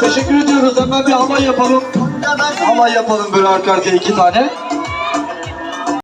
Teşekkür ediyoruz. Hemen bir hava yapalım. Hava yapalım böyle arka arkaya iki tane.